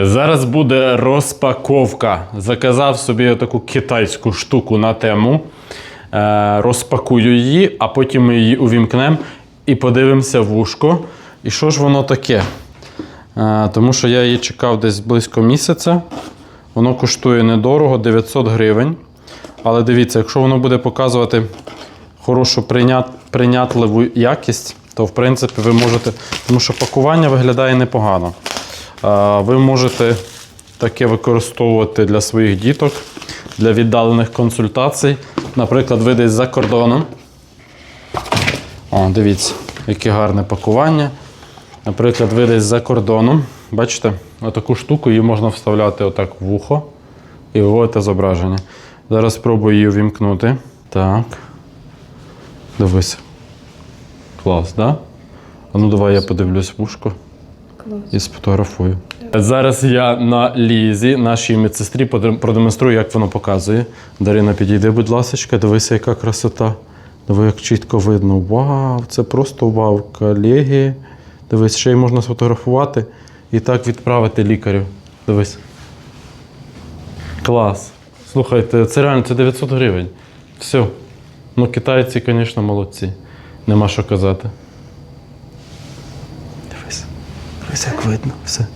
Зараз буде розпаковка. Заказав собі таку китайську штуку на тему. Е, розпакую її, а потім ми її увімкнемо і подивимося в ушко. І що ж воно таке? Е, тому що я її чекав десь близько місяця. Воно коштує недорого 900 гривень. Але дивіться, якщо воно буде показувати хорошу прийнят, прийнятливу якість, то в принципі ви можете. Тому що пакування виглядає непогано. Ви можете таке використовувати для своїх діток, для віддалених консультацій. Наприклад, ви десь за кордоном. О, дивіться, яке гарне пакування. Наприклад, ви десь за кордоном. Бачите, отаку штуку її можна вставляти отак в вухо і виводити зображення. Зараз спробую її увімкнути. Так. Дивись. Клас, так? Да? А ну давай я подивлюсь в ушко і сфотографую. Зараз я на лізі, нашій медсестрі, продемонструю, як воно показує. Дарина, підійди, будь ласка, дивися, яка красота. Диви, як чітко видно. Вау, це просто вау, колеги. Дивись, ще й можна сфотографувати і так відправити лікарю. Дивись. Клас. Слухайте, це реально це 900 гривень. Все. Ну, китайці, звісно, молодці. Нема що казати. Дивись. Дивись, як видно. Все.